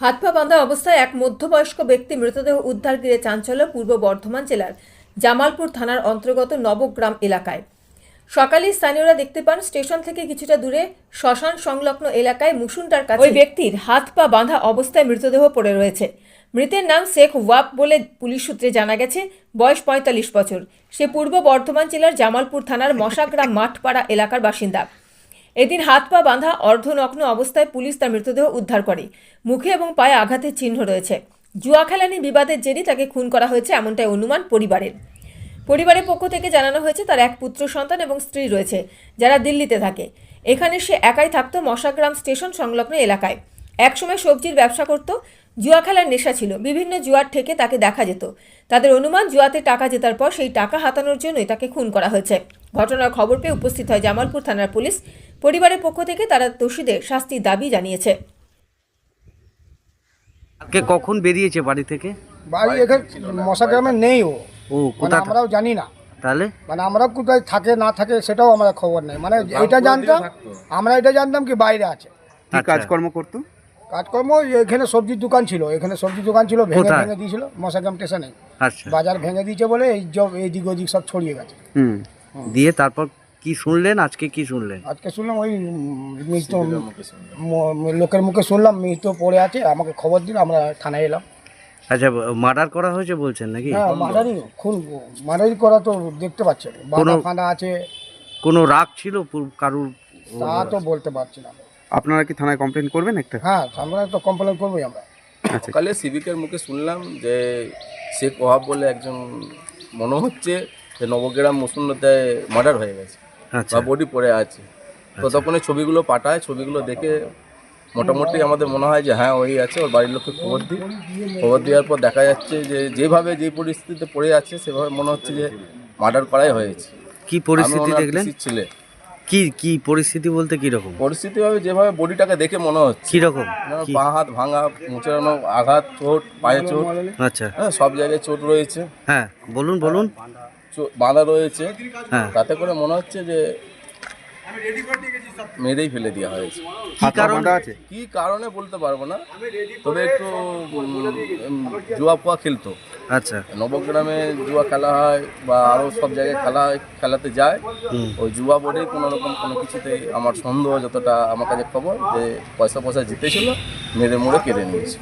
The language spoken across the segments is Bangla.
হাত পা বাঁধা অবস্থায় এক মধ্যবয়স্ক ব্যক্তি মৃতদেহ উদ্ধার ঘিরে চাঞ্চল্য পূর্ব বর্ধমান জেলার জামালপুর থানার অন্তর্গত নবগ্রাম এলাকায়। সকালে স্থানীয়রা দেখতে পান, স্টেশন থেকে কিছুটা দূরে শ্মশান সংলগ্ন এলাকায় মুসুনটার কাছে ওই ব্যক্তির হাত পা বাঁধা অবস্থায় মৃতদেহ পড়ে রয়েছে। মৃতের নাম শেখ ওয়াব বলে পুলিশ সূত্রে জানা গেছে, বয়স পঁয়তাল্লিশ বছর। সে পূর্ব বর্ধমান জেলার জামালপুর থানার মশাগ্রাম মাঠপাড়া এলাকার বাসিন্দা। এদিন হাত পা বাঁধা অর্ধনগ্ন অবস্থায় পুলিশ তার মৃতদেহ উদ্ধার করে। মুখে এবং পায়ে আঘাতের চিহ্ন রয়েছে। জুয়া খেলা নিয়ে বিবাদের জেরে তাকে খুন করা হয়েছে এমনটাই অনুমান পরিবারের। পরিবারের পক্ষ থেকে জানানো হয়েছে, তার এক পুত্র, সন্তান এবং স্ত্রী রয়েছে, যারা দিল্লিতে থাকে। এখানে সে একাই থাকতো মশাগ্রাম স্টেশন সংলগ্ন এলাকায়। একসময় সবজির ব্যবসা করত, জুয়া খেলার নেশা ছিল, বিভিন্ন জুয়ার থেকে তাকে দেখা যেত। তাদের অনুমান, জুয়াতে টাকা জেতার পর সেই টাকা হাতানোর জন্যই তাকে খুন করা হয়েছে। ঘটনার খবর পেয়ে উপস্থিত হয় জামালপুর থানার পুলিশ। পরিবারের পক্ষ থেকে তারা দোষীদের শাস্তির দাবি জানিয়েছে। কে কখন বেরিয়েছে বাড়ি থেকে? বাড়ি এখানে মশা গ্রামে নেই ও। ও মানে কোথা আমরাও জানি না। তাহলে? মানে আমরা কোথায় থাকে না থাকে সেটাও আমরা খবর নেই। মানে এটা জানতাম আমরা এটা জানতাম কি বাইরে আছে। কি আচ্ছা। কাজকর্ম করতো? কাজকর্ম এখানে সবজির দোকান ছিল এখানে সবজির দোকান ছিল ভেঙে কোথায়? ভেঙে দিয়েছিল মশাগ্রাম স্টেশনে। আচ্ছা। বাজার ভেঙে দিয়েছে বলে এই জব এইদিক ওদিক সব ছড়িয়ে গেছে। হুম। দিয়ে তারপর কি শুনলেন? আজকে কি শুনলেন? আজকে শুনলাম ওই মৃত ম- লোকের মুখে শুনলাম মৃত পড়ে আছে আমাকে খবর দিল আমরা থানায় এলাম। আচ্ছা মার্ডার করা হয়েছে বলছেন নাকি? হ্যাঁ মারারি খুন মারারি করা তো দেখতে পাচ্ছেন বাঁধা কোনো- ফাঁদা আছে। কোনো রাগ ছিল কারুর? তা তো বলতে পারছি না। আপনারা কি থানায় কমপ্লেন করবেন একটা? হ্যাঁ আমরা তো কমপ্লেন করবোই আমরা। আচ্ছা। সকালে সিভিকের মুখে শুনলাম যে শেখ ওহাব বলে একজন মনে হচ্ছে যে নবগ্রাম মুসুন্নতে মার্ডার হয়ে গেছে। আচ্ছা। বা বডি পড়ে আছে। তো তখন ছবিগুলো পাঠায় ছবিগুলো দেখে মোটামুটি আমাদের মনে হয় যে হ্যাঁ ওই আছে ওর বাড়ির লোককে খবর দিই। খবর দেওয়ার পর দেখা যাচ্ছে যে যেভাবে যে পরিস্থিতিতে পড়ে আছে সেভাবে মনে হচ্ছে যে মার্ডার করাই হয়েছে। কি পরিস্থিতি দেখলেন? ছেলে। কি কি পরিস্থিতি বলতে কি রকম পরিস্থিতি ভাবে যেভাবে বডিটাকে দেখে মনে হচ্ছে। কি? রকম পা হাত ভাঙা মুচড়ানো আঘাত চোট পায়ে চোট আচ্ছা। হ্যাঁ সব জায়গায় চোট রয়েছে। হ্যাঁ বলুন বলুন। বাঁধা রয়েছে। হ্যাঁ। তাতে করে মনে হচ্ছে যে মেরেই ফেলে দেওয়া হয়েছে। কি কারণ? বলতে পারব না। তবে একটু জুয়া ফুয়া খেলতো। আচ্ছা। নবগ্রামে জুয়া খেলা হয় বা আরও সব জায়গায় খেলা হয় খেলাতে যায়। ওই জুয়া বোর্ডে কোনো রকম কোনো কিছুতেই আমার সন্দেহ যতটা আমার কাছে খবর যে পয়সা পয়সা জিতেছিল মেরে মোড়ে কেড়ে নিয়েছে।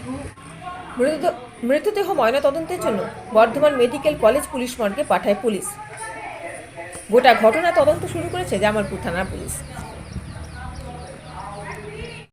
মৃতদেহ ময়না ময়নাতদন্তের জন্য বর্ধমান মেডিকেল কলেজ পুলিশ মর্গে পাঠায় পুলিশ। গোটা ঘটনা তদন্ত শুরু করেছে জামালপুর থানার পুলিশ।